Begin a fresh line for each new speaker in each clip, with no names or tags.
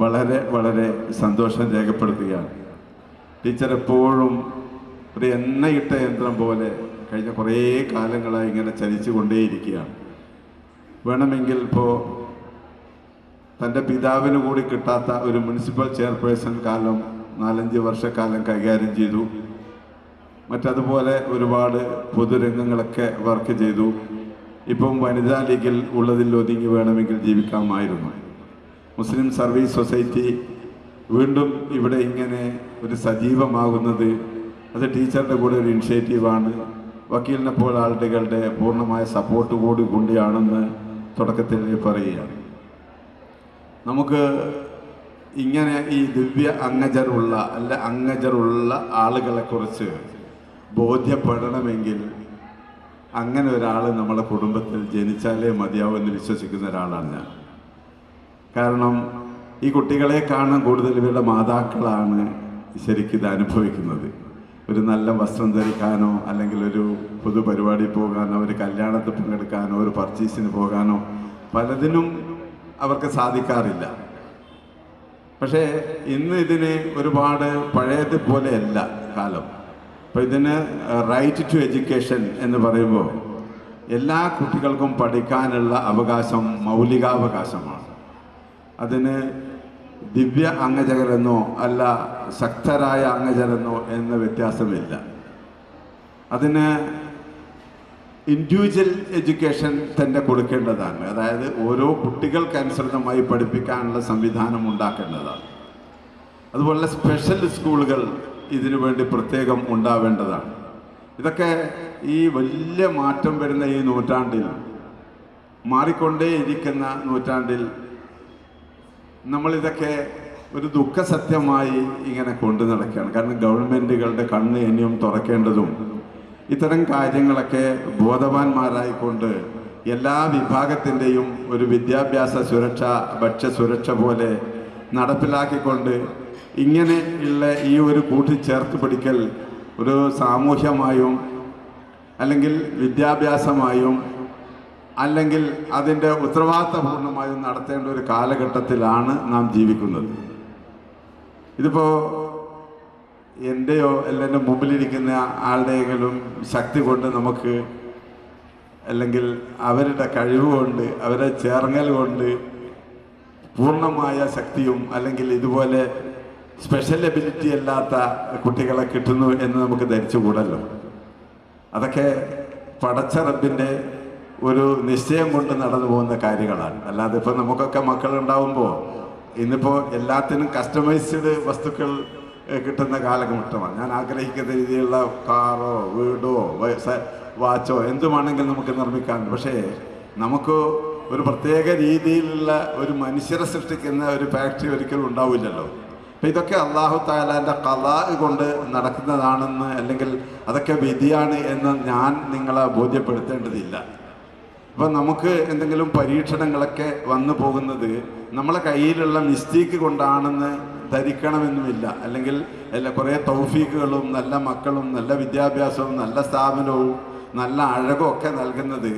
വളരെ വളരെ സന്തോഷം രേഖപ്പെടുത്തുകയാണ്. ടീച്ചർ എപ്പോഴും ഒരു എണ്ണയിട്ട യന്ത്രം പോലെ കഴിഞ്ഞ കുറേ കാലങ്ങളായി ഇങ്ങനെ ചലിച്ചു കൊണ്ടേയിരിക്കുകയാണ്. വേണമെങ്കിൽ ഇപ്പോൾ തന്റെ പിതാവിന് കൂടി കിട്ടാത്ത ഒരു മുനിസിപ്പൽ ചെയർപേഴ്സൺ കാലം നാലഞ്ച് വർഷക്കാലം കൈകാര്യം ചെയ്തു. മറ്റതുപോലെ ഒരുപാട് പൊതുരംഗങ്ങളൊക്കെ വർക്ക് ചെയ്തു. ഇപ്പം വനിതാ ലീഗിൽ ഉള്ളതിൽ ഒതുങ്ങി വേണമെങ്കിൽ ജീവിക്കാമായിരുന്നു. മുസ്ലിം സർവീസ് സൊസൈറ്റി വീണ്ടും ഇവിടെ ഇങ്ങനെ ഒരു സജീവമാകുന്നത് അത് ടീച്ചറുടെ കൂടെ ഒരു ഇനിഷ്യേറ്റീവാണ്. വക്കീലിനെ പോലെ ആളുകളുടെ പൂർണമായ സപ്പോർട്ട് കൂടി കൊണ്ടിയാണെന്ന് തുടക്കത്തിൽ പറയുകയാണ്. നമുക്ക് ഇങ്ങനെ ഈ ദിവ്യ അംഗജരുള്ള അല്ല അംഗജരുള്ള ആളുകളെക്കുറിച്ച് ബോധ്യപ്പെടണമെങ്കിൽ അങ്ങനെ ഒരാൾ നമ്മുടെ കുടുംബത്തിൽ ജനിച്ചാലേ മതിയാവൂ എന്ന് വിശ്വസിക്കുന്ന ഒരാളാണ് ഞാൻ. കാരണം ഈ കുട്ടികളെ കാണാൻ കൂടുതൽ ഇവരുടെ മാതാക്കളാണ് ശരിക്കും ഇത് അനുഭവിക്കുന്നത്. ഒരു നല്ല വസ്ത്രം ധരിക്കാനോ അല്ലെങ്കിൽ ഒരു പൊതുപരിപാടി പോകാനോ ഒരു കല്യാണത്തിൽ പങ്കെടുക്കാനോ ഒരു പർച്ചേസിന് പോകാനോ പലതിനും അവർക്ക് സാധിക്കാറില്ല. പക്ഷേ ഇന്ന് ഇതിന് ഒരുപാട് പഴയത് പോലെയല്ല കാലം. അപ്പോൾ ഇതിന് റൈറ്റ് ടു എഡ്യൂക്കേഷൻ എന്ന് പറയുമ്പോൾ എല്ലാ കുട്ടികൾക്കും പഠിക്കാനുള്ള അവകാശം മൗലികാവകാശമാണ്. അതിന് ദിവ്യ അംഗജകരെന്നോ അല്ല ശക്തരായ അംഗജരെന്നോ എന്ന വ്യത്യാസമില്ല. അതിന് ഇൻഡിവിജ്വൽ എഡ്യൂക്കേഷൻ തന്നെ കൊടുക്കേണ്ടതാണ്. അതായത് ഓരോ കുട്ടികൾക്കനുസൃതമായി പഠിപ്പിക്കാനുള്ള സംവിധാനം ഉണ്ടാക്കേണ്ടതാണ്. അതുപോലെ സ്പെഷ്യൽ സ്കൂളുകൾ ഇതിനു വേണ്ടി പ്രത്യേകം ഉണ്ടാവേണ്ടതാണ്. ഇതൊക്കെ ഈ വലിയ മാറ്റം വരുന്ന ഈ നൂറ്റാണ്ടിൽ മാറിക്കൊണ്ടേയിരിക്കുന്ന നൂറ്റാണ്ടിൽ നമ്മളിതൊക്കെ ഒരു ദുഃഖസത്യമായി ഇങ്ങനെ കൊണ്ടു നടക്കുകയാണ്. കാരണം ഗവൺമെന്റുകളുടെ കണ്ണ് ഇനിയും തുറക്കേണ്ടതും ഇത്തരം കാര്യങ്ങളൊക്കെ ബോധവാന്മാരായിക്കൊണ്ട് എല്ലാ വിഭാഗത്തിന്റെയും ഒരു വിദ്യാഭ്യാസ സുരക്ഷ ഭക്ഷ്യസുരക്ഷ പോലെ നടപ്പിലാക്കിക്കൊണ്ട് ഇങ്ങനെ ഇങ്ങനെയുള്ള ഈ ഒരു കൂട്ടിച്ചേർത്ത് പിടിക്കൽ ഒരു സാമൂഹ്യമായും അല്ലെങ്കിൽ വിദ്യാഭ്യാസമായും അല്ലെങ്കിൽ അതിന്റെ ഉത്തരവാദിത്തപൂർണമായും നടത്തേണ്ട ഒരു കാലഘട്ടത്തിലാണ് നാം ജീവിക്കുന്നത്. ഇതിപ്പോൾ എന്റെയോ അല്ല എന്റെ മുമ്പിലിരിക്കുന്ന ആളുടെയെങ്കിലും ശക്തി കൊണ്ട് നമുക്ക് അല്ലെങ്കിൽ അവരുടെ കഴിവ് കൊണ്ട് അവരെ ചേർങ്ങൽ കൊണ്ട് പൂർണമായ ശക്തിയും അല്ലെങ്കിൽ ഇതുപോലെ സ്പെഷ്യൽ എബിലിറ്റി അല്ലാത്ത കുട്ടികളെ കിട്ടുന്നു എന്ന് നമുക്ക് ധരിച്ചുകൂടല്ലോ. അതൊക്കെ പടച്ച റബ്ബിന്റെ ഒരു നിശ്ചയം കൊണ്ട് നടന്നു പോകുന്ന കാര്യങ്ങളാണ്. അല്ലാതെ ഇപ്പോൾ നമുക്കൊക്കെ മക്കളുണ്ടാവുമ്പോൾ ഇന്നിപ്പോൾ എല്ലാത്തിനും കസ്റ്റമൈസ്ഡ് വസ്തുക്കൾ കിട്ടുന്ന കാലഘട്ടമാണ് ഞാൻ ആഗ്രഹിക്കുന്ന രീതിയിലുള്ള കാറോ വീടോ വാച്ചോ എന്തുമാണെങ്കിലും നമുക്ക് നിർമ്മിക്കാൻ. പക്ഷേ നമുക്ക് ഒരു പ്രത്യേക രീതിയിലുള്ള ഒരു മനുഷ്യരെ സൃഷ്ടിക്കുന്ന ഒരു ഫാക്ടറി ഒരിക്കലും ഉണ്ടാവില്ലല്ലോ. അപ്പം ഇതൊക്കെ അള്ളാഹു താലാന്റെ കഥ കൊണ്ട് നടക്കുന്നതാണെന്ന് അല്ലെങ്കിൽ അതൊക്കെ വിധിയാണ് എന്ന് ഞാൻ നിങ്ങളെ ബോധ്യപ്പെടുത്തേണ്ടതില്ല. അപ്പം നമുക്ക് എന്തെങ്കിലും പരീക്ഷണങ്ങളൊക്കെ വന്നു പോകുന്നത് നമ്മളെ കയ്യിലുള്ള മിസ്റ്റേക്ക് കൊണ്ടാണെന്ന് ധരിക്കണമെന്നുമില്ല. അല്ലെങ്കിൽ എല്ലാ കുറേ തൗഫീക്കുകളും നല്ല മക്കളും നല്ല വിദ്യാഭ്യാസവും നല്ല സ്ഥാപനവും നല്ല അഴകും ഒക്കെ നൽകുന്നത്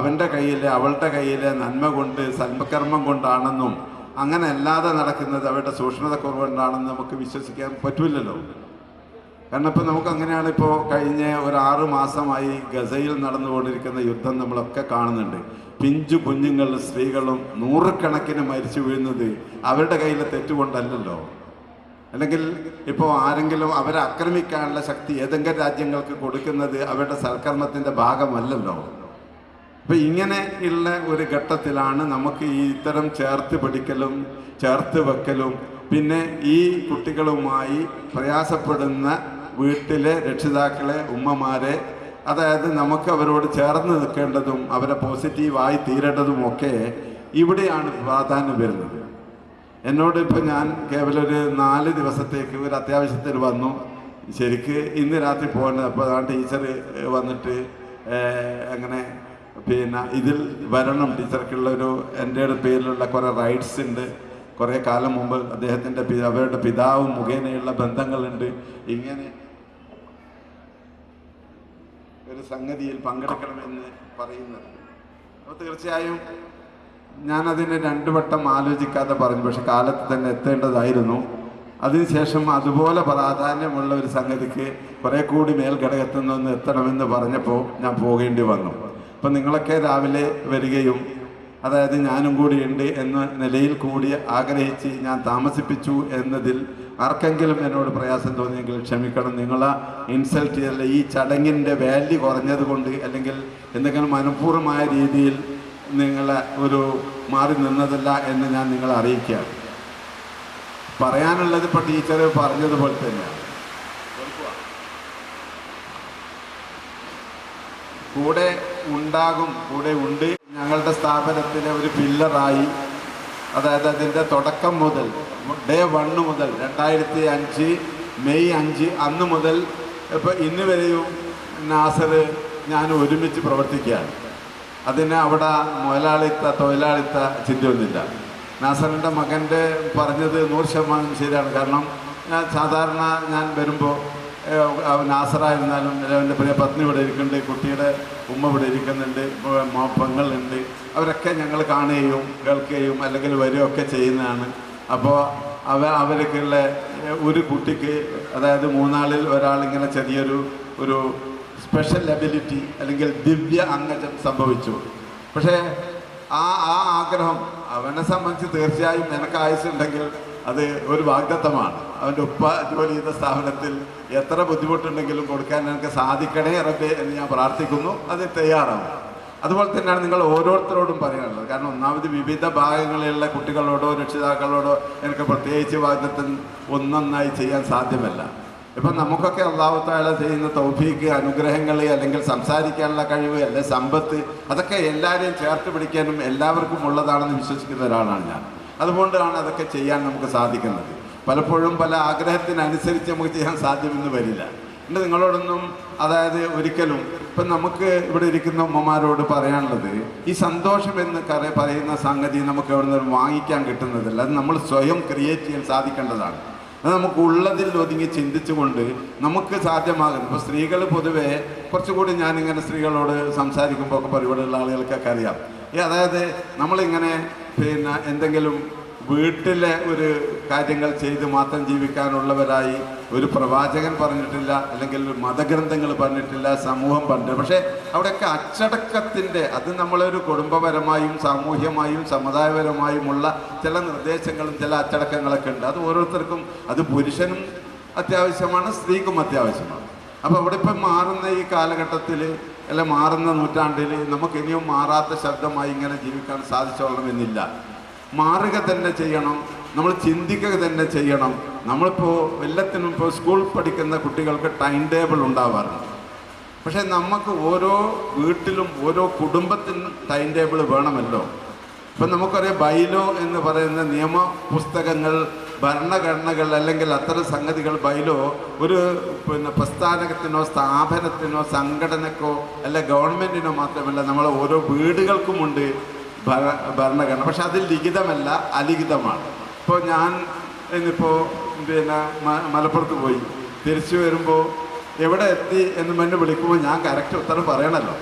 അവന്റെ കയ്യിലെ അവളുടെ കയ്യിലെ നന്മ കൊണ്ട് സന്മകർമ്മം കൊണ്ടാണെന്നും അങ്ങനെ അല്ലാതെ നടക്കുന്നത് അവരുടെ സൂക്ഷ്മത കുറവുകൊണ്ടാണെന്ന് നമുക്ക് വിശ്വസിക്കാൻ പറ്റൂലല്ലോ. കാരണം ഇപ്പം നമുക്ക് അങ്ങനെയാണ് ഇപ്പോൾ കഴിഞ്ഞ ഒരു ആറ് മാസമായി ഗസയിൽ നടന്നുകൊണ്ടിരിക്കുന്ന യുദ്ധം നമ്മളൊക്കെ കാണുന്നുണ്ട്. പിഞ്ചു കുഞ്ഞുങ്ങളും സ്ത്രീകളും നൂറുകണക്കിന് മരിച്ചു വീഴുന്നത് അവരുടെ കയ്യിൽ തെറ്റുകൊണ്ടല്ലല്ലോ. അല്ലെങ്കിൽ ഇപ്പോൾ ആരെങ്കിലും അവരെ ആക്രമിക്കാനുള്ള ശക്തി ഏതെങ്കിലും രാജ്യങ്ങൾക്ക് കൊടുക്കുന്നത് അവരുടെ സൽക്കരണത്തിന്റെ ഭാഗമല്ലല്ലോ. അപ്പം ഇങ്ങനെ ഉള്ള ഒരു ഘട്ടത്തിലാണ് നമുക്ക് ഈ ഇത്തരം ചേർത്ത് പിടിക്കലും ചേർത്ത് വെക്കലും പിന്നെ ഈ കുട്ടികളുമായി പ്രയാസപ്പെടുന്ന വീട്ടിലെ രക്ഷിതാക്കളെ ഉമ്മമാരെ അതായത് നമുക്ക് അവരോട് ചേർന്ന് നിൽക്കേണ്ടതും അവരെ പോസിറ്റീവായി തീരേണ്ടതും ഒക്കെ ഇവിടെയാണ് പ്രാധാന്യം വരുന്നത്. എന്നോട് ഇപ്പോൾ ഞാൻ കേവലം ഒരു നാല് ദിവസത്തേക്ക് ഒരു അത്യാവശ്യത്തിൽ വന്നു. ശരിക്ക് ഇന്ന് രാത്രി പോകേണ്ടത് അപ്പോൾ ആ ടീച്ചർ വന്നിട്ട് അങ്ങനെ പിന്നെ ഇതിൽ വരണം. ടീച്ചർക്കുള്ള ഒരു എന്റെ പേരിലുള്ള കുറേ റൈറ്റ്സ് ഉണ്ട്. കുറേ കാലം മുമ്പ് അദ്ദേഹത്തിന്റെ അവരുടെ പിതാവും മുഖേനയുള്ള ബന്ധങ്ങളുണ്ട്. ഇങ്ങനെ ഒരു സംഗതിയിൽ പങ്കെടുക്കണമെന്ന് പറയുന്നത്. അപ്പോൾ തീർച്ചയായും ഞാനതിനെ രണ്ടു വട്ടം ആലോചിക്കാതെ പറഞ്ഞു. പക്ഷെ കാലത്ത് തന്നെ എത്തേണ്ടതായിരുന്നു. അതിനുശേഷം അതുപോലെ പ്രാധാന്യമുള്ള ഒരു സംഗതിക്ക് കുറെ കൂടി മേൽഘടകത്തിൽ നിന്ന് എത്തണമെന്ന് പറഞ്ഞപ്പോൾ ഞാൻ പോകേണ്ടി വന്നു. അപ്പം നിങ്ങളൊക്കെ രാവിലെ വരികയും അതായത് ഞാനും കൂടി ഉണ്ട് എന്ന നിലയിൽ കൂടി ആഗ്രഹിച്ച് ഞാൻ താമസിപ്പിച്ചു എന്നതിൽ ആർക്കെങ്കിലും എന്നോട് പ്രയാസം തോന്നിയെങ്കിൽ ക്ഷമിക്കണം. നിങ്ങളെ ഇൻസൾട്ട് ചെയ്തല്ല ഈ ചടങ്ങിന്റെ വാല്യൂ കുറഞ്ഞത് കൊണ്ട് അല്ലെങ്കിൽ എന്തെങ്കിലും മനഃപൂർവമായ രീതിയിൽ നിങ്ങളെ ഒരു മാറി നിന്നതല്ല എന്ന് ഞാൻ നിങ്ങളെ അറിയിക്കുകയാണ്. പറയാനുള്ളത് ഇപ്പോൾ ടീച്ചർ പറഞ്ഞതുപോലെ തന്നെയാണ്. കൂടെ ഉണ്ടാകും കൂടെ ഉണ്ട്. ഞങ്ങളുടെ സ്ഥാപനത്തിലെ ഒരു പില്ലറായി അതായത് അതിന്റെ തുടക്കം മുതൽ ഡേ വണ്ണ് മുതൽ രണ്ടായിരത്തി അഞ്ച് മെയ് അഞ്ച് അന്ന് മുതൽ ഇപ്പോൾ ഇന്ന് വരെയും നാസർ ഞാൻ ഒരുമിച്ച് പ്രവർത്തിക്കുകയാണ്. അതിന് അവിടെ മുതലാളിത്ത തൊഴിലാളിത്ത ചിന്തയൊന്നുമില്ല. നാസറിന്റെ മകന്റെ പറഞ്ഞത് നൂറ് ശതമാനം ശരിയാണ്. കാരണം ഞാൻ സാധാരണ ഞാൻ വരുമ്പോൾ നാസറായിരുന്നാലും എന്റെ പ്രിയ പത്നി ഇവിടെ ഇരിക്കുന്നുണ്ട് കുട്ടിയുടെ ഉമ്മ ഇവിടെ ഇരിക്കുന്നുണ്ട് പെങ്ങളുണ്ട്. അവരൊക്കെ ഞങ്ങൾ കാണുകയും കേൾക്കുകയും അല്ലെങ്കിൽ വരികയൊക്കെ ചെയ്യുന്നതാണ് അപ്പോൾ അവ അവർക്കുള്ള ഒരു കുട്ടിക്ക് അതായത് മൂന്നാളിൽ ഒരാളിങ്ങനെ ചെറിയൊരു ഒരു സ്പെഷ്യൽ എബിലിറ്റി അല്ലെങ്കിൽ ദിവ്യ അംഗജം സംഭവിച്ചു. പക്ഷേ ആ ആ ആഗ്രഹം അവനെ സംബന്ധിച്ച് തീർച്ചയായും നിനക്ക് ആയുസുണ്ടെങ്കിൽ അത് ഒരു വാഗ്ദത്തമാണ്. അവന്റെ ഉപ്പ ജോലി ചെയ്ത സ്ഥാപനത്തിൽ എത്ര ബുദ്ധിമുട്ടുണ്ടെങ്കിലും കൊടുക്കാൻ എനിക്ക് സാധിക്കണേ റബ്ബേ എന്ന് ഞാൻ പ്രാർത്ഥിക്കുന്നു. അത് തയ്യാറാവും അതുപോലെ തന്നെയാണ് നിങ്ങൾ ഓരോരുത്തരോടും പറയാനുള്ളത്. കാരണം ഒന്നാമത് വിവിധ ഭാഗങ്ങളിലുള്ള കുട്ടികളോടോ രക്ഷിതാക്കളോടോ എനിക്ക് പ്രത്യേകിച്ച് വാഗ്ദത്തം ഒന്നൊന്നായി ചെയ്യാൻ സാധ്യമല്ല. ഇപ്പം നമുക്കൊക്കെ അള്ളാഹു താല ചെയ്യുന്ന തൗഫീക്ക് അനുഗ്രഹങ്ങൾ അല്ലെങ്കിൽ സംസാരിക്കാനുള്ള കഴിവ് അല്ലെങ്കിൽ സമ്പത്ത് അതൊക്കെ എല്ലാവരെയും ചേർത്ത് പിടിക്കാനും എല്ലാവർക്കും ഉള്ളതാണെന്ന് വിശ്വസിക്കുന്ന ഒരാളാണ് ഞാൻ. അതുകൊണ്ടാണ് അതൊക്കെ ചെയ്യാൻ നമുക്ക് സാധിക്കുന്നത്. പലപ്പോഴും പല ആഗ്രഹത്തിനനുസരിച്ച് നമുക്ക് ചെയ്യാൻ സാധ്യമെന്ന് വരില്ല. എന്നിട്ട് നിങ്ങളോടൊന്നും അതായത് ഒരിക്കലും ഇപ്പം നമുക്ക് ഇവിടെ ഇരിക്കുന്ന ഉമ്മമാരോട് പറയാനുള്ളത് ഈ സന്തോഷം എന്ന് കറി പറയുന്ന സംഗതി നമുക്ക് എവിടെ നിന്ന് വാങ്ങിക്കാൻ കിട്ടുന്നതല്ല. അത് നമ്മൾ സ്വയം ക്രിയേറ്റ് ചെയ്യാൻ സാധിക്കേണ്ടതാണ്. അത് നമുക്ക് ഉള്ളതിൽ ഒതുങ്ങി ചിന്തിച്ചുകൊണ്ട് നമുക്ക് സാധ്യമാകുന്നു ഇപ്പോൾ സ്ത്രീകൾ പൊതുവേ കുറച്ചുകൂടി ഞാനിങ്ങനെ സ്ത്രീകളോട് സംസാരിക്കുമ്പോൾ ഒക്കെ പരിപാടിയുള്ള ആളുകൾക്കൊക്കെ അറിയാം. അതായത് നമ്മളിങ്ങനെ പിന്നെ എന്തെങ്കിലും വീട്ടിലെ ഒരു കാര്യങ്ങൾ ചെയ്ത് മാത്രം ജീവിക്കാനുള്ളവരായി ഒരു പ്രവാചകൻ പറഞ്ഞിട്ടില്ല അല്ലെങ്കിൽ മതഗ്രന്ഥങ്ങൾ പറഞ്ഞിട്ടില്ല സമൂഹം പറഞ്ഞിട്ടില്ല. പക്ഷേ അവിടെയൊക്കെ അച്ചടക്കത്തിന്റെ അത് നമ്മളൊരു കുടുംബപരമായും സാമൂഹ്യമായും സമുദായപരമായുമുള്ള ചില നിർദ്ദേശങ്ങളും ചില അച്ചടക്കങ്ങളൊക്കെ ഉണ്ട്. അത് ഓരോരുത്തർക്കും അത് പുരുഷനും അത്യാവശ്യമാണ് സ്ത്രീക്കും അത്യാവശ്യമാണ്. അപ്പോൾ അവിടെ ഇപ്പം മാറുന്ന ഈ കാലഘട്ടത്തിൽ അല്ല മാറുന്ന നൂറ്റാണ്ടിൽ നമുക്ക് ഇനിയും മാറാത്ത ശബ്ദമായി ഇങ്ങനെ ജീവിക്കാൻ സാധിച്ചോളണമെന്നില്ല. മാറുക തന്നെ ചെയ്യണം. നമ്മൾ ചിന്തിക്കുക തന്നെ ചെയ്യണം. നമ്മളിപ്പോൾ എല്ലാത്തിനും ഇപ്പോൾ സ്കൂൾ പഠിക്കുന്ന കുട്ടികൾക്ക് ടൈം ടേബിൾ ഉണ്ടാവാറുണ്ട്. പക്ഷേ നമുക്ക് ഓരോ വീട്ടിലും ഓരോ കുടുംബത്തിനും ടൈം ടേബിൾ വേണമല്ലോ. ഇപ്പം നമുക്കറിയാം ബൈലോ എന്ന് പറയുന്ന നിയമ പുസ്തകങ്ങൾ ഭരണഘടനകൾ അല്ലെങ്കിൽ അത്തരം സംഗതികൾ ബൈലോ ഒരു പിന്നെ പ്രസ്ഥാനത്തിനോ സ്ഥാപനത്തിനോ സംഘടനക്കോ അല്ല ഗവൺമെന്റിനോ മാത്രമല്ല നമ്മൾ ഓരോ വീടുകൾക്കുമുണ്ട് ഭര- ഭരണഘടന. പക്ഷെ അത് ലിഖിതമല്ല അലിഖിതമാണ്. ഇപ്പോൾ ഞാൻ ഇന്നിപ്പോൾ പിന്നെ മലപ്പുറത്ത് പോയി. തിരിച്ചു വരുമ്പോൾ എവിടെ എത്തി എന്ന് എന്നെ വിളിക്കുമ്പോൾ ഞാൻ കറക്റ്റ് ഉത്തരം പറയണമല്ലോ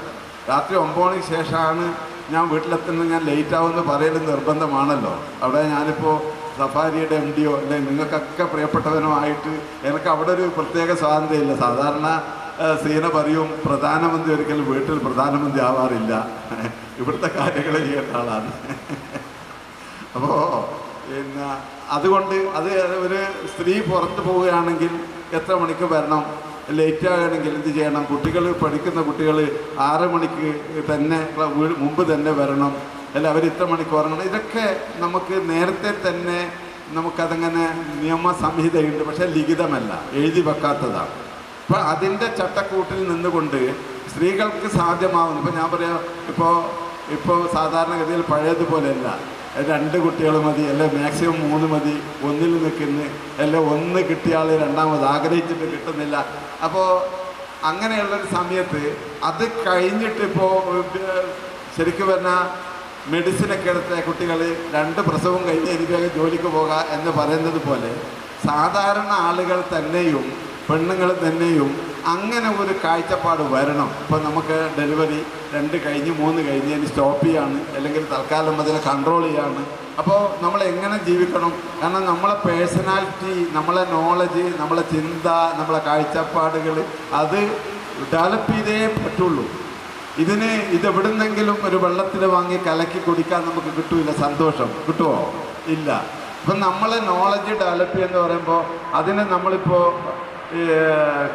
രാത്രി ഒമ്പത് മണിക്ക് ശേഷമാണ് ഞാൻ വീട്ടിലെത്തുന്നത്. ഞാൻ ലേറ്റ് ആവുമെന്ന് പറയൽ നിർബന്ധമാണല്ലോ. അവിടെ ഞാനിപ്പോൾ സഫാരിയുടെ എം ഡിയോ അല്ലെങ്കിൽ നിങ്ങൾക്കൊക്കെ പ്രിയപ്പെട്ടവനോ ആയിട്ട് എനിക്ക് അവിടെ ഒരു പ്രത്യേക സ്വാതന്ത്ര്യമില്ല. സാധാരണ സീന പറയും പ്രധാനമന്ത്രി ഒരിക്കലും വീട്ടിൽ പ്രധാനമന്ത്രി ആവാറില്ല. ഇവിടുത്തെ കാര്യങ്ങൾ ചെയ്യേണ്ട ആളാണ്. അപ്പോൾ പിന്നെ അതുകൊണ്ട് അത് ഒരു സ്ത്രീ പുറത്ത് പോവുകയാണെങ്കിൽ എത്ര മണിക്ക് വരണം? ലേറ്റ് ആകുകയാണെങ്കിൽ എന്ത് ചെയ്യണം? കുട്ടികൾ പഠിക്കുന്ന കുട്ടികൾ ആറ് മണിക്ക് തന്നെ മുമ്പ് തന്നെ വരണം. അല്ല അവർ ഇത്ര മണിക്ക് ഉറങ്ങണം. ഇതൊക്കെ നമുക്ക് നേരത്തെ തന്നെ നമുക്കതങ്ങനെ നിയമസംഹിതയുണ്ട്. പക്ഷേ ലിഖിതമല്ല എഴുതി വെക്കാത്തതാണ്. അപ്പോൾ അതിന്റെ ചട്ടക്കൂട്ടിൽ നിന്നുകൊണ്ട് സ്ത്രീകൾക്ക് സാധ്യമാവുന്നു. ഇപ്പോൾ ഞാൻ പറയാം ഇപ്പോൾ ഇപ്പോൾ സാധാരണഗതിയിൽ പഴയതുപോലെയല്ല. രണ്ട് കുട്ടികൾ മതി അല്ലെ മാക്സിമം മൂന്ന് മതി ഒന്നിൽ നിൽക്കുന്നു അല്ലെ ഒന്ന് കിട്ടിയാൽ രണ്ടാമത് ആഗ്രഹിച്ചിട്ട് കിട്ടുന്നില്ല. അപ്പോൾ അങ്ങനെയുള്ളൊരു സമയത്ത് അത് കഴിഞ്ഞിട്ട് ഇപ്പോൾ ശരിക്കും പറഞ്ഞാൽ മെഡിസിനൊക്കെ എടുത്ത കുട്ടികൾ രണ്ട് പ്രസവം കഴിഞ്ഞ് എനിക്ക് ജോലിക്ക് പോകാം എന്ന് പറയുന്നത് പോലെ സാധാരണ ആളുകൾ തന്നെയും പെണ്ണുങ്ങൾ തന്നെയും അങ്ങനെ ഒരു കാഴ്ചപ്പാട് വരണം. ഇപ്പോൾ നമുക്ക് ഡെലിവറി രണ്ട് കഴിഞ്ഞ് മൂന്ന് കഴിഞ്ഞ് ഇനി സ്റ്റോപ്പ് ചെയ്യാണ്. അല്ലെങ്കിൽ തൽക്കാലം അതിനെ കൺട്രോൾ ചെയ്യാണ്. അപ്പോൾ നമ്മൾ എങ്ങനെ ജീവിക്കണം? കാരണം നമ്മളെ പേഴ്സണാലിറ്റി നമ്മളെ നോളജ് നമ്മളെ ചിന്ത നമ്മളെ കാഴ്ചപ്പാടുകൾ അത് ഡെവലപ്പ് ചെയ്തേ പറ്റുള്ളൂ. ഇതിന് ഇത് എവിടുന്നെങ്കിലും ഒരു വെള്ളത്തിൽ വാങ്ങി കലക്കി കുടിക്കാൻ നമുക്ക് കിട്ടൂല. സന്തോഷം. കിട്ടുമോ ഇല്ല. അപ്പം നമ്മളെ നോളജ് ഡെവലപ്പ് എന്ന് പറയുമ്പോൾ അതിന് നമ്മളിപ്പോൾ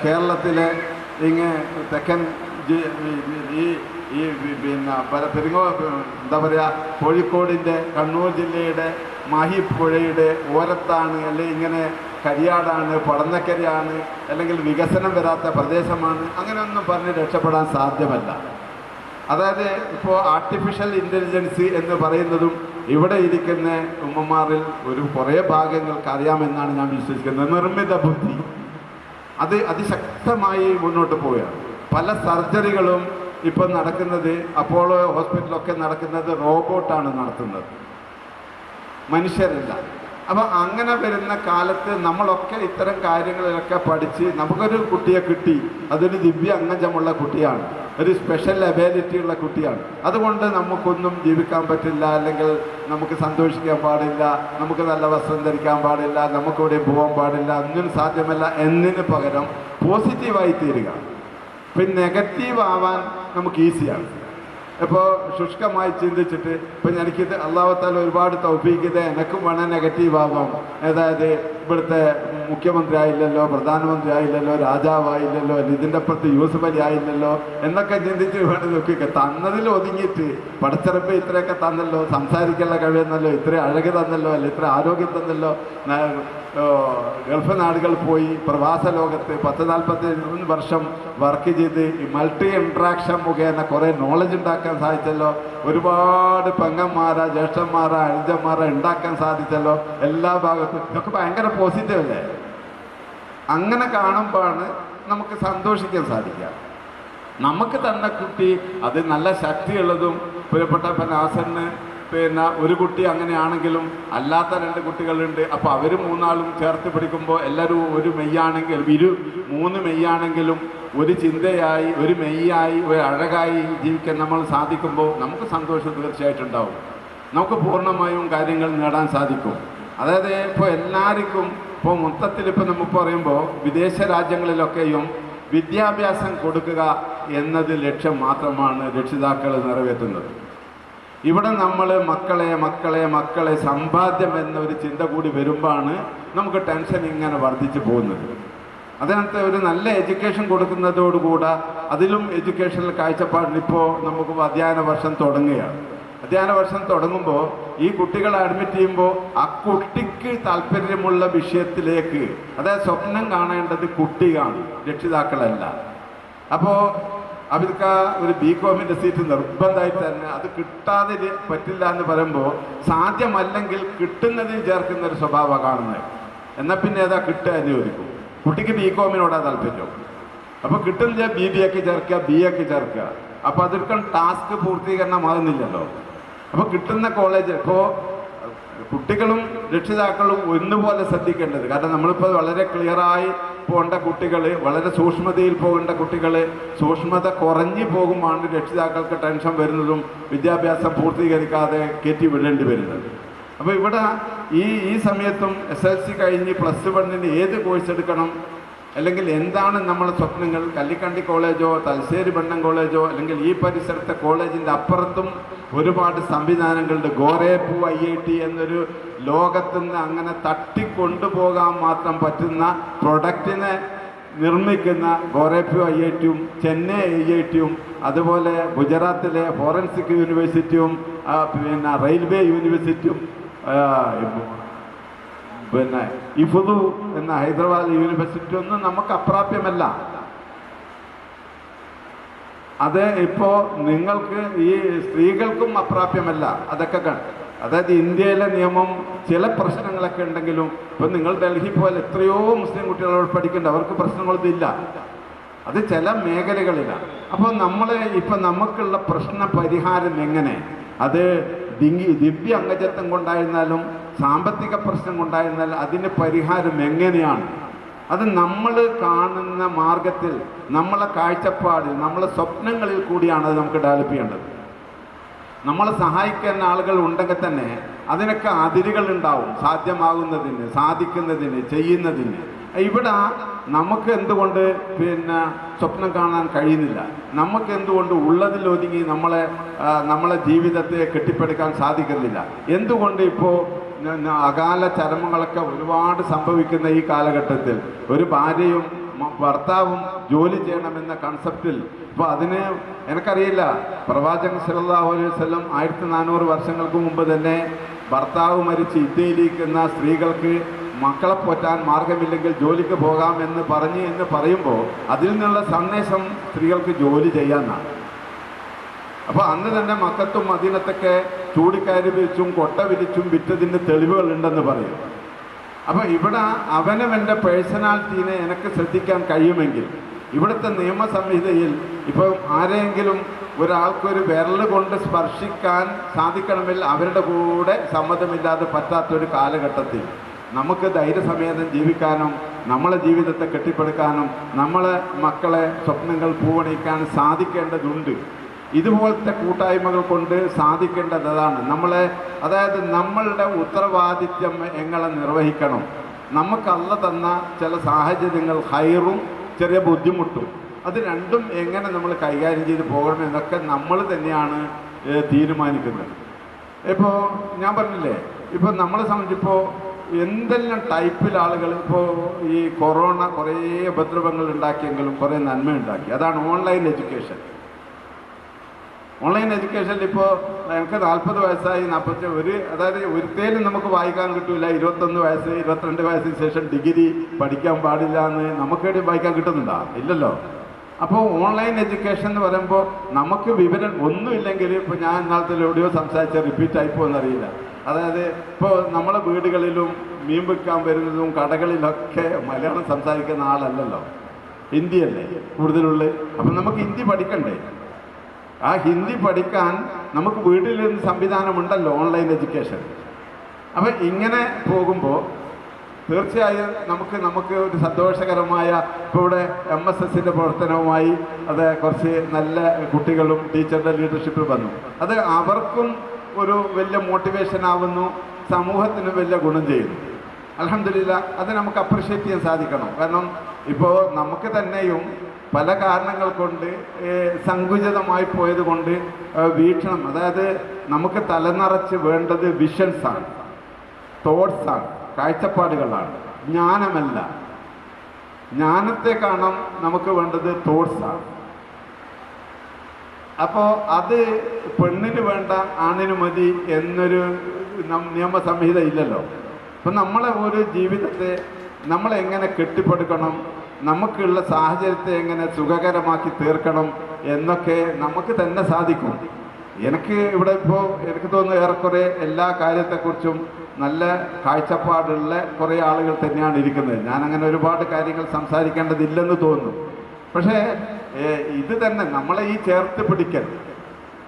കേരളത്തിലെ ഇങ്ങ് തെക്കൻ ഈ ഈ പിന്നെ പല പെരുങ്ങോ എന്താ പറയുക കോഴിക്കോടിന്റെ കണ്ണൂർ ജില്ലയുടെ മാഹി പുഴയുടെ ഓരത്താണ് അല്ലെങ്കിൽ ഇങ്ങനെ കരിയാടാണ് പടന്നക്കരയാണ് അല്ലെങ്കിൽ വികസനം വരാത്ത പ്രദേശമാണ് അങ്ങനെയൊന്നും പറഞ്ഞ് രക്ഷപ്പെടാൻ സാധ്യമല്ല. അതായത് ഇപ്പോൾ ആർട്ടിഫിഷ്യൽ ഇന്റലിജൻസ് എന്ന് പറയുന്നതും ഇവിടെ ഇരിക്കുന്ന ഉമ്മമാരിൽ ഒരു കുറേ ഭാഗങ്ങൾക്ക് അറിയാമെന്നാണ് ഞാൻ വിശ്വസിക്കുന്നത്. നിർമ്മിത ബുദ്ധി. അത് അതിശക്തമായി മുന്നോട്ട് പോവുകയാണ്. പല സർജറികളും ഇപ്പം നടക്കുന്നത് അപ്പോളോ ഹോസ്പിറ്റലൊക്കെ നടക്കുന്നത് റോബോട്ടാണ് നടത്തുന്നത്. മനുഷ്യരല്ല. അപ്പം അങ്ങനെ വരുന്ന കാലത്ത് നമ്മളൊക്കെ ഇത്തരം കാര്യങ്ങളിലൊക്കെ പഠിച്ച് നമുക്കൊരു കുട്ടിയെ കിട്ടി. അതൊരു ദിവ്യ അംഗജമുള്ള കുട്ടിയാണ്. ഒരു സ്പെഷ്യൽ അബിലിറ്റി ഉള്ള കുട്ടിയാണ്. അതുകൊണ്ട് നമുക്കൊന്നും ജീവിക്കാൻ പറ്റില്ല അല്ലെങ്കിൽ നമുക്ക് സന്തോഷിക്കാൻ പാടില്ല നമുക്ക് നല്ല വസ്ത്രം ധരിക്കാൻ പാടില്ല നമുക്കിവിടെ പോകാൻ പാടില്ല ഒന്നും സാധ്യമല്ല എന്നതിന് പകരം പോസിറ്റീവായി തീരുക. പിന്നെ നെഗറ്റീവ് ആവാൻ നമുക്ക് ഈസിയാണ് ഇപ്പോൾ ശുഷ്കമായി ചിന്തിച്ചിട്ട് ഇപ്പം എനിക്കിത് അള്ളാഹത്താൽ ഒരുപാട് തൗഫീക്കിത് എനക്കും വേണം നെഗറ്റീവ് ആവാം. അതായത് ഇവിടുത്തെ മുഖ്യമന്ത്രി ആയില്ലല്ലോ പ്രധാനമന്ത്രി ആയില്ലല്ലോ രാജാവായില്ലല്ലോ ഇതിന്റെ അപ്പുറത്ത് യൂസഫ് അലി ആയില്ലല്ലോ എന്നൊക്കെ ചിന്തിച്ച് വേണം നോക്കിയൊക്കെ. തന്നതിൽ ഒതുങ്ങിയിട്ട് പടച്ചിറപ്പ് ഇത്രയൊക്കെ തന്നല്ലോ സംസാരിക്കാനുള്ള കഴിവെന്നല്ലോ ഇത്ര അഴക് തന്നല്ലോ അല്ല ഇത്ര ആരോഗ്യം തന്നല്ലോ. ഗൾഫ് നാടുകൾ പോയി പ്രവാസ ലോകത്ത് പത്ത് നാൽപ്പത്തി മൂന്ന് വർഷം വർക്ക് ചെയ്ത് മൾട്ടി ഇൻട്രാക്ഷൻ മുഖേന കുറേ നോളജ് ഉണ്ടാക്കാൻ സാധിച്ചല്ലോ. ഒരുപാട് പെങ്ങന്മാരാ ജ്യേഷ്ഠന്മാരാ അനുജന്മാരാ ഉണ്ടാക്കാൻ സാധിച്ചല്ലോ. എല്ലാ ഭാഗത്തും. ഇതൊക്കെ ഭയങ്കര പോസിറ്റീവ് അല്ലേ അങ്ങനെ കാണുമ്പോഴാണ് നമുക്ക് സന്തോഷിക്കാൻ സാധിക്കുക. നമുക്ക് തന്ന കുട്ടി അത് നല്ല ശക്തിയുള്ളതും പ്രിയപ്പെട്ട പനാസന് പിന്നെ ഒരു കുട്ടി അങ്ങനെയാണെങ്കിലും അല്ലാത്ത രണ്ട് കുട്ടികളുണ്ട്. അപ്പോൾ അവർ മൂന്നാളും ചേർത്ത് പിടിക്കുമ്പോൾ എല്ലാവരും ഒരു മെയ്യാണെങ്കിൽ ഇരു മൂന്ന് മെയ്യാണെങ്കിലും ഒരു ചിന്തയായി ഒരു മെയ്യായി ഒരു അഴകായി ജീവിക്കാൻ നമ്മൾ സാധിക്കുമ്പോൾ നമുക്ക് സന്തോഷം തീർച്ചയായിട്ടും ഉണ്ടാവും. നമുക്ക് പൂർണമായും കാര്യങ്ങൾ നേടാൻ സാധിക്കും. അതായത് ഇപ്പോൾ എല്ലാവർക്കും ഇപ്പോൾ മൊത്തത്തിൽ ഇപ്പോൾ നമ്മൾ പറയുമ്പോൾ വിദേശ രാജ്യങ്ങളിലൊക്കെയും വിദ്യാഭ്യാസം കൊടുക്കുക എന്നത് ലക്ഷ്യം മാത്രമാണ് രക്ഷിതാക്കൾ നിറവേറ്റുന്നത്. ഇവിടെ നമ്മൾ മക്കളെ മക്കളെ മക്കളെ സമ്പാദ്യം എന്നൊരു ചിന്ത കൂടി വരുമ്പോഴാണ് നമുക്ക് ടെൻഷൻ ഇങ്ങനെ വർദ്ധിച്ചു പോകുന്നത്. അതിനകത്ത് ഒരു നല്ല എഡ്യൂക്കേഷൻ കൊടുക്കുന്നതോടുകൂടെ അതിലും എഡ്യൂക്കേഷണൽ കാഴ്ചപ്പാടിന് ഇപ്പോൾ നമുക്ക് അധ്യയന വർഷം തുടങ്ങുകയാണ്. അധ്യയന വർഷം തുടങ്ങുമ്പോൾ ഈ കുട്ടികളെ അഡ്മിറ്റ് ചെയ്യുമ്പോൾ ആ കുട്ടിക്ക് താല്പര്യമുള്ള വിഷയത്തിലേക്ക് അതായത് സ്വപ്നം കാണേണ്ടത് കുട്ടിയാണ് രക്ഷിതാക്കളല്ല. അപ്പോൾ അവർക്ക് ഒരു ബി കോമിന്റെ സീറ്റ് നിർബന്ധമായി തന്നെ അത് കിട്ടാതെ പറ്റില്ല എന്ന് പറയുമ്പോൾ സാധ്യമല്ലെങ്കിൽ കിട്ടുന്നതിൽ ചേർക്കുന്ന ഒരു സ്വഭാവമാണ് കാണുന്നത്. എന്നാൽ പിന്നെ ഏതാ കിട്ടുക എന്ന് ചോദിക്കും. കുട്ടിക്ക് ബി കോമിനോടാ താല്പര്യം. അപ്പോൾ കിട്ടുന്നില്ല ബി ബി എക്ക് ചേർക്കുക ബി എക്ക് ചേർക്കുക. അപ്പോൾ അതൊരിക്കലും ടാസ്ക് പൂർത്തീകരണമാകുന്നില്ലല്ലോ. അപ്പോൾ കിട്ടുന്ന കോളേജ് ഇപ്പോൾ കുട്ടികളും രക്ഷിതാക്കളും ഒന്നുപോലെ ശ്രദ്ധിക്കേണ്ടത്. കാരണം നമ്മളിപ്പോൾ വളരെ ക്ലിയറായി പോകേണ്ട കുട്ടികൾ വളരെ സൂക്ഷ്മതയിൽ പോകേണ്ട കുട്ടികൾ സൂക്ഷ്മത കുറഞ്ഞു പോകുമ്പോഴാണ് രക്ഷിതാക്കൾക്ക് ടെൻഷൻ വരുന്നതും വിദ്യാഭ്യാസം പൂർത്തീകരിക്കാതെ കയറ്റി വിടേണ്ടി വരുന്നത്. അപ്പോൾ ഇവിടെ ഈ ഈ സമയത്തും എസ് എൽ സി കഴിഞ്ഞ് പ്ലസ് വണ്ണിന് ഏത് കോഴ്സ് എടുക്കണം? അല്ലെങ്കിൽ എന്താണ് നമ്മുടെ സ്വപ്നങ്ങൾ? കല്ലിക്കണ്ടി കോളേജോ തലശ്ശേരി ബണ്ണം കോളേജോ അല്ലെങ്കിൽ ഈ പരിസരത്തെ കോളേജിന്റെ അപ്പുറത്തും ഒരുപാട് സംവിധാനങ്ങളുണ്ട് ഗോരേപ്പു ഐ ഐ ടി എന്നൊരു ലോകത്തുനിന്ന് അങ്ങനെ തട്ടിക്കൊണ്ടുപോകാൻ മാത്രം പറ്റുന്ന പ്രൊഡക്റ്റിനെ നിർമ്മിക്കുന്ന ഗോരേപ്പു ഐ ഐ ടിയും ചെന്നൈ ഐ ഐ ടിയും അതുപോലെ ഗുജറാത്തിലെ ഫോറൻസിക് യൂണിവേഴ്സിറ്റിയും പിന്നെ റെയിൽവേ യൂണിവേഴ്സിറ്റിയും പിന്നെ ഇഫുദു എന്ന ഹൈദരാബാദ് യൂണിവേഴ്സിറ്റി ഒന്നും നമുക്ക് അപ്രാപ്യമല്ല അത് ഇപ്പോൾ നിങ്ങൾക്ക് ഈ സ്ത്രീകൾക്കും അപ്രാപ്യമല്ല. അതൊക്കെ കണ്ട്. അതായത് ഇന്ത്യയിലെ നിയമം ചില പ്രശ്നങ്ങളൊക്കെ ഉണ്ടെങ്കിലും ഇപ്പം നിങ്ങൾ ഡൽഹി പോലെ എത്രയോ മുസ്ലിം കുട്ടികളോട് പഠിക്കേണ്ട അവർക്ക് പ്രശ്നങ്ങളൊന്നുമില്ല അത് ചില മേഖലകളിലാണ് അപ്പോൾ നമ്മൾ ഇപ്പം നമുക്കുള്ള പ്രശ്ന പരിഹാരം എങ്ങനെ? അത് ദിങ്ങി ദിവ്യ അംഗജത്വം കൊണ്ടായിരുന്നാലും സാമ്പത്തിക പ്രശ്നം കൊണ്ടായിരുന്നാലും അതിന് പരിഹാരം എങ്ങനെയാണ്? അത് നമ്മൾ കാണുന്ന മാർഗത്തിൽ നമ്മളെ കാഴ്ചപ്പാടിൽ നമ്മളെ സ്വപ്നങ്ങളിൽ കൂടിയാണ് അത് നമുക്ക് ഡെവലപ്പ് ചെയ്യേണ്ടത്. നമ്മളെ സഹായിക്കുന്ന ആളുകൾ ഉണ്ടെങ്കിൽ തന്നെ അതിനൊക്കെ അതിരുകൾ ഉണ്ടാവും. സാധ്യമാകുന്നതിന് സാധിക്കുന്നതിന് ചെയ്യുന്നതിന്. ഇവിടെ നമുക്ക് എന്തുകൊണ്ട് പിന്നെ സ്വപ്നം കാണാൻ കഴിയുന്നില്ല? നമുക്ക് എന്തുകൊണ്ട് ഉള്ളതിൽ ഒതുങ്ങി നമ്മളെ നമ്മളെ ജീവിതത്തെ കെട്ടിപ്പടുക്കാൻ സാധിക്കുന്നില്ല? എന്തുകൊണ്ട് ഇപ്പോൾ അകാല ചരമങ്ങളൊക്കെ ഒരുപാട് സംഭവിക്കുന്ന ഈ കാലഘട്ടത്തിൽ ഒരു ഭാര്യയും ഭർത്താവും ജോലി ചെയ്യണമെന്ന കൺസെപ്റ്റിൽ അപ്പോൾ അതിന് എനിക്കറിയില്ല. പ്രവാചകൻ സല്ലല്ലാഹു അലൈഹി വസല്ലം ആയിരത്തി നാനൂറ് വർഷങ്ങൾക്ക് മുമ്പ് തന്നെ ഭർത്താവ് മരിച്ച് ഇന്ത്യയിലിരിക്കുന്ന സ്ത്രീകൾക്ക് മക്കളെ പോറ്റാൻ മാർഗമില്ലെങ്കിൽ ജോലിക്ക് പോകാം എന്ന് പറഞ്ഞ് എന്ന് പറയുമ്പോൾ അതിൽ നിന്നുള്ള സന്ദേശം സ്ത്രീകൾക്ക് ജോലി ചെയ്യാമെന്നാണ് അപ്പോൾ അന്ന് തന്നെ മക്കത്തും മദീനത്തൊക്കെ ചൂടിക്കയറി വിരിച്ചും കൊട്ട വിരിച്ചും വിറ്റതിന്റെ തെളിവുകൾ ഉണ്ടെന്ന് പറയും. അപ്പോൾ ഇവിടെ അവനവന്റെ പേഴ്സണാലിറ്റീനെ എനിക്ക് ശ്രദ്ധിക്കാൻ കഴിയുമെങ്കിൽ ഇവിടുത്തെ നിയമസംഹിതയിൽ ഇപ്പം ആരെങ്കിലും ഒരാൾക്കൊരു വിരൽ കൊണ്ട് സ്പർശിക്കാൻ സാധിക്കണമെങ്കിൽ അവരുടെ കൂടെ സമ്മതമില്ലാതെ പറ്റാത്തൊരു കാലഘട്ടത്തിൽ നമുക്ക് ധൈര്യസമേതം ജീവിക്കാനും നമ്മളെ ജീവിതത്തെ കെട്ടിപ്പടുക്കാനും നമ്മളെ മക്കളെ സ്വപ്നങ്ങൾ പൂവണിക്കാനും സാധിക്കേണ്ടതുണ്ട്. ഇതുപോലത്തെ കൂട്ടായ്മകൾ കൊണ്ട് സാധിക്കേണ്ടത് അതാണ് നമ്മളെ അതായത് നമ്മളുടെ ഉത്തരവാദിത്യം എങ്ങനെ നിർവഹിക്കണം? നമുക്കല്ല തന്ന ചില സാഹചര്യങ്ങൾ ഹൈറും ചെറിയ ബുദ്ധിമുട്ടും. അത് രണ്ടും എങ്ങനെ നമ്മൾ കൈകാര്യം ചെയ്ത് പോകണം എന്നൊക്കെ നമ്മൾ തന്നെയാണ് തീരുമാനിക്കുന്നത്. ഇപ്പോൾ ഞാൻ പറഞ്ഞില്ലേ ഇപ്പോൾ നമ്മളെ സംബന്ധിച്ചിപ്പോൾ എന്തെല്ലാം ടൈപ്പിൽ ആളുകൾ ഇപ്പോൾ ഈ കൊറോണ കുറേ ഉപദ്രവങ്ങൾ ഉണ്ടാക്കിയെങ്കിലും കുറേ നന്മ ഉണ്ടാക്കി അതാണ് ഓൺലൈൻ എഡ്യൂക്കേഷൻ. ഓൺലൈൻ എഡ്യൂക്കേഷനിൽ ഇപ്പോൾ എനിക്ക് നാൽപ്പത് വയസ്സായി നാൽപ്പത്തി ഒരു അതായത് ഒരുത്തേലും നമുക്ക് വായിക്കാൻ കിട്ടില്ല ഇരുപത്തൊന്ന് വയസ്സ് ഇരുപത്തിരണ്ട് വയസ്സിന് ശേഷം ഡിഗ്രി പഠിക്കാൻ പാടില്ല എന്ന് നമുക്കേടി വായിക്കാൻ കിട്ടുന്നുണ്ടോ? ഇല്ലല്ലോ. അപ്പോൾ ഓൺലൈൻ എഡ്യൂക്കേഷൻ എന്ന് പറയുമ്പോൾ നമുക്ക് വിവരം ഒന്നുമില്ലെങ്കിൽ ഇപ്പോൾ ഞാൻ ഇന്നാളത്തെ എവിടെയോ സംസാരിച്ച റിപ്പീറ്റ് ആയി പോകുമെന്നറിയില്ല അതായത് ഇപ്പോൾ നമ്മളെ വീടുകളിലും മീൻ വിൽക്കാൻ വരുന്നതും കടകളിലൊക്കെ മലയാളം സംസാരിക്കുന്ന ആളല്ലല്ലോ. ഹിന്ദിയല്ലേ കൂടുതലുള്ളത്. അപ്പം നമുക്ക് ഹിന്ദി പഠിക്കണ്ടേ? ആ ഹിന്ദി പഠിക്കാൻ നമുക്ക് വീട്ടിൽ നിന്ന് സംവിധാനമുണ്ടല്ലോ ഓൺലൈൻ എഡ്യൂക്കേഷൻ. അപ്പം ഇങ്ങനെ പോകുമ്പോൾ തീർച്ചയായും നമുക്ക് നമുക്ക് ഒരു സന്തോഷകരമായ ഇപ്പോൾ ഇവിടെ എം എസ് എസിന്റെ പ്രവർത്തനവുമായി അത് കുറച്ച് നല്ല കുട്ടികളും ടീച്ചറുടെ ലീഡർഷിപ്പിൽ വന്നു. അത് അവർക്കും ഒരു വലിയ മോട്ടിവേഷൻ ആവുന്നു സമൂഹത്തിന് വലിയ ഗുണം ചെയ്യുന്നു. അലഹമില്ല അത് നമുക്ക് അപ്രിഷ്യേറ്റ് ചെയ്യാൻ സാധിക്കണം. കാരണം ഇപ്പോൾ നമുക്ക് തന്നെയും പല കാരണങ്ങൾ കൊണ്ട് സങ്കുചിതമായി പോയത് കൊണ്ട് വീക്ഷണം അതായത് നമുക്ക് തലനിറച്ച് വേണ്ടത് വിഷൻസാണ് തോട്ട്സാണ് കാഴ്ചപ്പാടുകളാണ് ജ്ഞാനമല്ല. ജ്ഞാനത്തെ കാണാൻ നമുക്ക് വേണ്ടത് തോട്ട്സാണ് അപ്പോൾ അത് പെണ്ണിന് വേണ്ട ആണിന് മതി എന്നൊരു നിയമസംഹിത ഇല്ലല്ലോ. അപ്പം നമ്മളെ ഒരു ജീവിതത്തെ നമ്മളെങ്ങനെ കെട്ടിപ്പടുക്കണം നമുക്കുള്ള സാഹചര്യത്തെ എങ്ങനെ സുഖകരമാക്കി തീർക്കണം എന്നൊക്കെ നമുക്ക് തന്നെ സാധിക്കും. എനിക്ക് ഇവിടെ ഇപ്പോൾ എനിക്ക് തോന്നുന്നു ഏറെക്കുറെ എല്ലാ കാര്യത്തെക്കുറിച്ചും നല്ല കാഴ്ചപ്പാടുള്ള കുറേ ആളുകൾ തന്നെയാണ് ഇരിക്കുന്നത്. ഞാൻ അങ്ങനെ ഒരുപാട് കാര്യങ്ങൾ സംസാരിക്കേണ്ടതില്ലെന്ന് തോന്നുന്നു. പക്ഷേ ഇത് തന്നെ നമ്മളെ ഈ ചേർത്ത് പിടിക്കൽ.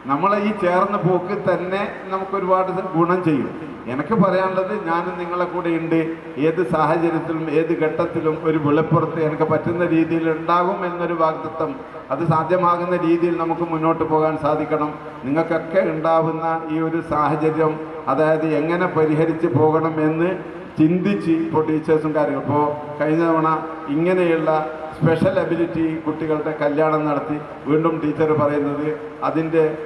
നമ്മളെ ഈ ചേർന്ന പോക്ക് തന്നെ നമുക്ക് ഒരുപാട് ഗുണം ചെയ്യും. എനിക്ക് പറയാനുള്ളത് ഞാൻ നിങ്ങളെ കൂടെ ഉണ്ട് ഏത് സാഹചര്യത്തിലും ഏത് ഘട്ടത്തിലും ഒരു വെളിപ്പുറത്ത് എനിക്ക് പറ്റുന്ന രീതിയിൽ ഉണ്ടാകും എന്നൊരു വാഗ്ദത്വം അത് സാധ്യമാകുന്ന രീതിയിൽ നമുക്ക് മുന്നോട്ട് പോകാൻ സാധിക്കണം. നിങ്ങൾക്കൊക്കെ ഉണ്ടാവുന്ന ഈ ഒരു സാഹചര്യം അതായത് എങ്ങനെ പരിഹരിച്ച് പോകണം എന്ന് ചിന്തിച്ച് ഇപ്പോൾ ടീച്ചേഴ്സും കാര്യങ്ങൾ ഇപ്പോൾ കഴിഞ്ഞ തവണ ഇങ്ങനെയുള്ള സ്പെഷ്യൽ എബിലിറ്റി കുട്ടികളുടെ കല്യാണം നടത്തി വീണ്ടും ടീച്ചർ പറയുന്നത് അതിന്റെ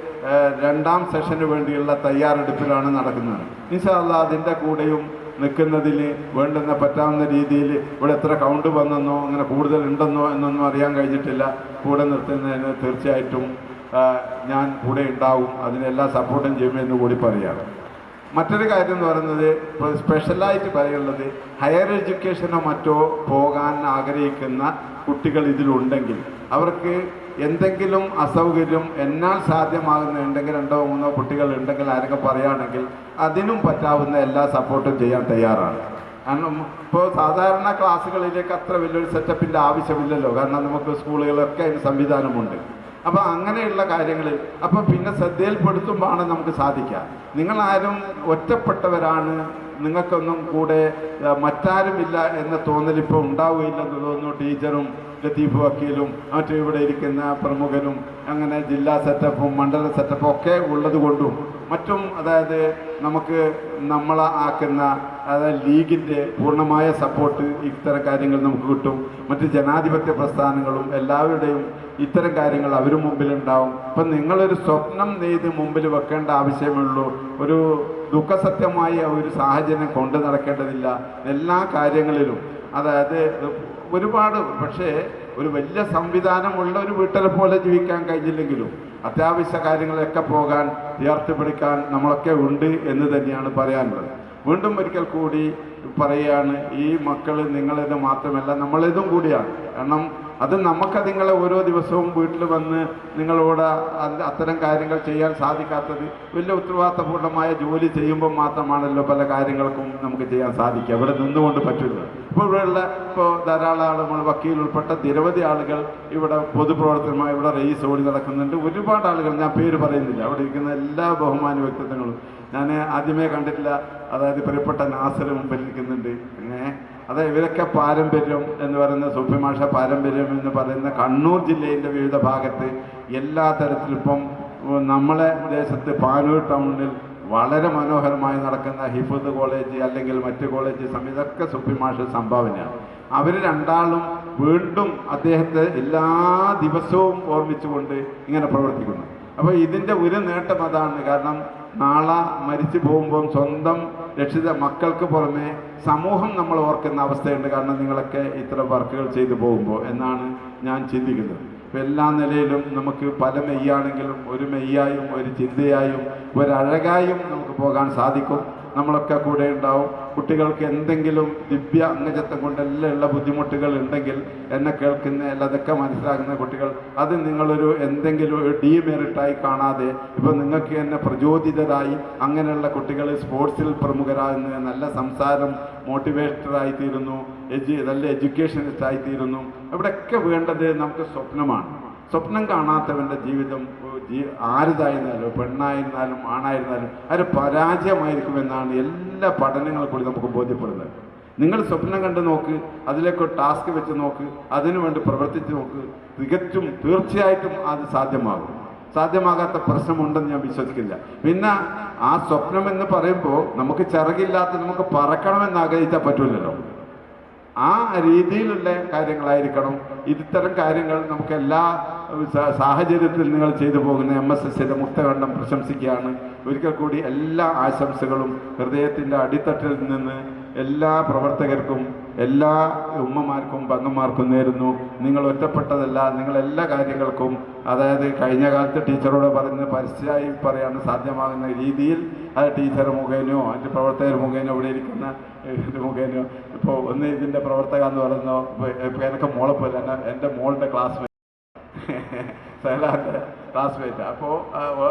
രണ്ടാം സെഷന് വേണ്ടിയുള്ള തയ്യാറെടുപ്പിലാണ് നടക്കുന്നത്. ഇൻഷാല്ല അതിന്റെ കൂടെയും നിൽക്കുന്നതിൽ വേണ്ടുന്ന പറ്റാവുന്ന രീതിയിൽ ഇവിടെ എത്ര കൗണ്ട് വന്നെന്നോ അങ്ങനെ കൂടുതൽ ഉണ്ടെന്നോ എന്നൊന്നും അറിയാൻ കഴിഞ്ഞിട്ടില്ല. കൂടെ നിർത്തുന്നതിന് തീർച്ചയായിട്ടും ഞാൻ കൂടെ ഉണ്ടാവും. അതിനെല്ലാം സപ്പോർട്ടും ചെയ്യുമെന്ന് കൂടി പറയാം. മറ്റൊരു കാര്യം എന്ന് പറയുന്നത് ഇപ്പോൾ സ്പെഷ്യലായിട്ട് പറയുന്നത് ഹയർ എഡ്യൂക്കേഷനോ മറ്റോ പോകാൻ ആഗ്രഹിക്കുന്ന കുട്ടികൾ ഇതിലുണ്ടെങ്കിൽ അവർക്ക് എന്തെങ്കിലും അസൗകര്യം എന്നാൽ സാധ്യമാകുന്നുണ്ടെങ്കിൽ രണ്ടോ മൂന്നോ കുട്ടികൾ ഉണ്ടെങ്കിൽ ആരൊക്കെ പറയുകയാണെങ്കിൽ അതിനും പറ്റാവുന്ന എല്ലാ സപ്പോർട്ടും ചെയ്യാൻ തയ്യാറാണ്. കാരണം ഇപ്പോൾ സാധാരണ ക്ലാസ്സുകളിലേക്ക് അത്ര വലിയൊരു സെറ്റപ്പിന്റെ ആവശ്യമില്ലല്ലോ. കാരണം നമുക്ക് സ്കൂളുകളൊക്കെ അതിന് സംവിധാനമുണ്ട്. അപ്പോൾ അങ്ങനെയുള്ള കാര്യങ്ങളിൽ അപ്പോൾ പിന്നെ ശ്രദ്ധയിൽപ്പെടുത്തുമ്പോഴാണ് നമുക്ക് സാധിക്കുക. നിങ്ങളാരും ഒറ്റപ്പെട്ടവരാണ് നിങ്ങൾക്കൊന്നും കൂടെ മറ്റാരുമില്ല എന്ന തോന്നലിപ്പോൾ ഉണ്ടാവുകയില്ലെന്ന് തോന്നുന്നു ടീച്ചറും ലത്തീഫ് വക്കീലും മറ്റും ഇവിടെ ഇരിക്കുന്ന പ്രമുഖരും അങ്ങനെ ജില്ലാ സെറ്റപ്പും മണ്ഡല സെറ്റപ്പും ഒക്കെ ഉള്ളത് കൊണ്ടും മറ്റും അതായത് നമുക്ക് നമ്മളെ ആക്കുന്ന അതായത് ലീഗിന്റെ പൂർണമായ സപ്പോർട്ട് ഇത്തരം കാര്യങ്ങൾ നമുക്ക് കിട്ടും. മറ്റ് ജനാധിപത്യ പ്രസ്ഥാനങ്ങളും എല്ലാവരുടെയും ഇത്തരം കാര്യങ്ങൾ അവരും മുമ്പിലുണ്ടാവും. അപ്പം നിങ്ങളൊരു സ്വപ്നം നെയ്ത് മുമ്പിൽ വെക്കേണ്ട ആവശ്യമേ ഒരു ദുഃഖസത്യമായ ഒരു സാഹചര്യം കൊണ്ടു നടക്കേണ്ടതില്ല. എല്ലാ കാര്യങ്ങളിലും. അതായത് ഒരുപാട് പക്ഷേ ഒരു വലിയ സംവിധാനമുള്ള ഒരു വീട്ടിലെ പോലെ ജീവിക്കാൻ കഴിഞ്ഞില്ലെങ്കിലും അത്യാവശ്യ കാര്യങ്ങളൊക്കെ പോകാൻ ഉയർത്തിപ്പിടിക്കാൻ നമ്മളൊക്കെ ഉണ്ട് എന്ന് തന്നെയാണ് പറയാനുള്ളത്. വീണ്ടും ഒരിക്കൽ കൂടി പറയുകയാണ് ഈ മക്കൾ നിങ്ങളിത് മാത്രമല്ല നമ്മളിതും കൂടിയാണ്. കാരണം അത് നമുക്ക് നിങ്ങളെ ഓരോ ദിവസവും വീട്ടിൽ വന്ന് നിങ്ങളോട് അത് അത്തരം കാര്യങ്ങൾ ചെയ്യാൻ സാധിക്കാത്തത് വലിയ ഉത്തരവാദിത്തപൂർണമായ ജോലി ചെയ്യുമ്പോൾ മാത്രമാണല്ലോ പല കാര്യങ്ങൾക്കും നമുക്ക് ചെയ്യാൻ സാധിക്കുക. ഇവിടെ നിന്നുകൊണ്ട് പറ്റില്ല ഇപ്പോൾ ഇവിടെയുള്ള ഇപ്പോൾ ധാരാളം ആളുകൾ വക്കീൽ ഉൾപ്പെട്ട നിരവധി ആളുകൾ ഇവിടെ പൊതുപ്രവർത്തനമായി ഇവിടെ റേസ് ഓടി നടക്കുന്നുണ്ട്. ഒരുപാട് ആളുകൾ ഞാൻ പേര് പറയുന്നില്ല. അവിടെ ഇരിക്കുന്ന എല്ലാ ബഹുമാന വ്യക്തിത്വങ്ങളും. ഞാൻ ആദ്യമേ കണ്ടിട്ടില്ല. അതായത് പ്രിയപ്പെട്ട നാസർ മുമ്പിൽ ഇരിക്കുന്നുണ്ട് അങ്ങനെ അതായത് ഇവരൊക്കെ പാരമ്പര്യം എന്ന് പറയുന്ന സുഫിമാഷ പാരമ്പര്യം എന്ന് പറയുന്ന കണ്ണൂർ ജില്ലയിന്റെ വിവിധ ഭാഗത്ത് എല്ലാ തരത്തിലും ഇപ്പം ഉം, നമ്മളെ ദേശത്ത് പാനൂർ ടൗണിൽ വളരെ മനോഹരമായി നടക്കുന്ന ഹിഫുദ് കോളേജ് അല്ലെങ്കിൽ മറ്റ് കോളേജ് ഇതൊക്കെ സുഫിമാഷ സംഭാവനയാണ്. അവർ രണ്ടാളും വീണ്ടും അദ്ദേഹത്തെ എല്ലാ ദിവസവും ഓർമ്മിച്ചുകൊണ്ട് ഇങ്ങനെ പ്രവർത്തിക്കുന്നു. അപ്പോൾ ഇതിന്റെ ഒരു നേട്ടം അതാണ്. കാരണം നാളെ മരിച്ചു പോകുമ്പം സ്വന്തം രക്ഷിത മക്കൾക്ക് പുറമെ സമൂഹം നമ്മൾ ഓർക്കുന്ന അവസ്ഥയുണ്ട്. കാരണം നിങ്ങളൊക്കെ ഇത്തരം വർക്കുകൾ ചെയ്തു പോകുമ്പോൾ എന്നാണ് ഞാൻ ചിന്തിക്കുന്നത്. അപ്പം എല്ലാ നിലയിലും നമുക്ക് പല മെയ്യാണെങ്കിലും ഒരു മെയ്യായും ഒരു ചിന്തയായും ഒരഴകായും നമുക്ക് പോകാൻ സാധിക്കും. നമ്മളൊക്കെ കൂടെ ഉണ്ടാവും. കുട്ടികൾക്ക് എന്തെങ്കിലും ദിവ്യ അംഗജത്വം കൊണ്ടെല്ലാം ഉള്ള ബുദ്ധിമുട്ടുകൾ ഉണ്ടെങ്കിൽ എന്നെ കേൾക്കുന്ന അല്ലതൊക്കെ മനസ്സിലാക്കുന്ന കുട്ടികൾ അത് നിങ്ങളൊരു എന്തെങ്കിലും ഒരു ഡീമെറിറ്റായി കാണാതെ ഇപ്പം നിങ്ങൾക്ക് തന്നെ പ്രചോദിതരായി അങ്ങനെയുള്ള കുട്ടികൾ സ്പോർട്സിൽ പ്രമുഖരാകുന്ന നല്ല സംസാരം മോട്ടിവേറ്ററായി തീരുന്നു എജു നല്ല എഡ്യൂക്കേഷനിസ്റ്റ് ആയി തീരുന്നു ഇവിടെയൊക്കെ വേണ്ടത് നമുക്ക് സ്വപ്നമാണ്. സ്വപ്നം കാണാത്തവന്റെ ജീവിതം ആരുതായിരുന്നാലും പെണ്ണായിരുന്നാലും ആണായിരുന്നാലും അത് പരാജയമായിരിക്കുമെന്നാണ് എല്ലാ പഠനങ്ങളും കൂടി നമുക്ക് ബോധ്യപ്പെടുന്നത്. നിങ്ങൾ സ്വപ്നം കണ്ട് നോക്ക് അതിലേക്ക് ടാസ്ക് വെച്ച് നോക്ക് അതിനുവേണ്ടി പ്രവർത്തിച്ച് നോക്ക് തികച്ചും തീർച്ചയായിട്ടും അത് സാധ്യമാകും. സാധ്യമാകാത്ത പ്രശ്നമുണ്ടെന്ന് ഞാൻ വിശ്വസിക്കില്ല. പിന്നെ ആ സ്വപ്നം എന്ന് പറയുമ്പോൾ നമുക്ക് ചിറകില്ലാത്ത നമുക്ക് പറക്കണമെന്ന് ആഗ്രഹിച്ചാൽ പറ്റൂലല്ലോ. ആ രീതിയിലുള്ള കാര്യങ്ങളായിരിക്കണം. ഇത്തരം കാര്യങ്ങൾ നമുക്ക് എല്ലാ സാഹചര്യത്തിൽ നിങ്ങൾ ചെയ്തു പോകുന്ന എം എസ് എസിന്റെ മുക്തകണ്ഠം പ്രശംസിക്കുകയാണ്. ഒരിക്കൽ കൂടി എല്ലാ ആശംസകളും ഹൃദയത്തിന്റെ അടിത്തട്ടിൽ നിന്ന് എല്ലാ പ്രവർത്തകർക്കും എല്ലാ ഉമ്മമാർക്കും പങ്ങന്മാർക്കും നേരുന്നു. നിങ്ങൾ ഒറ്റപ്പെട്ടതല്ല നിങ്ങൾ എല്ലാ കാര്യങ്ങൾക്കും അതായത് കഴിഞ്ഞ കാലത്ത് ടീച്ചറോട് പറഞ്ഞ് പരസ്യമായി പറയാൻ സാധ്യമാകുന്ന രീതിയിൽ അത് ടീച്ചർ മുഖേനയോ അതിന്റെ പ്രവർത്തകർ മുഖേനോ ഇവിടെ ഇരിക്കുന്ന മുഖേനയോ ഇപ്പോൾ ഒന്ന് ഇതിന്റെ പ്രവർത്തക എന്ന് പറയുന്നു ഇപ്പോൾ എനിക്ക് മോളെ പോലെ തന്നെ എന്റെ മോളുടെ ക്ലാസ് സൈലാന്റെ ക്ലാസ്മേറ്റ് അപ്പോൾ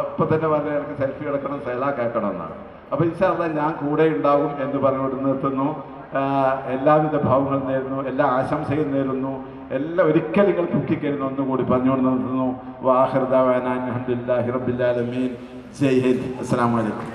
ഇപ്പം തന്നെ പറഞ്ഞ എനിക്ക് സെൽഫി എടുക്കണം സൈല കേൾക്കണം എന്നാണ് അപ്പോൾ ഇൻഷാല്ല ഞാൻ കൂടെ ഉണ്ടാകും എന്ന് പറഞ്ഞുകൊണ്ട് നിർത്തുന്നു. എല്ലാവിധ ഭാവങ്ങളും നേരുന്നു എല്ലാ ആശംസയും നേരുന്നു. എല്ലാം ഒരിക്കൽ നിങ്ങൾ കുക്കിക്കരുന്നു ഒന്നും കൂടി പറഞ്ഞുകൊണ്ട് നിർത്തുന്നു. വാഹൃദാൻ അലഹദില്ലാഹി റബ്ബില്ലാലമീൻ ജയ് ഹിന്ദ്. അസ്സാം വലൈക്കും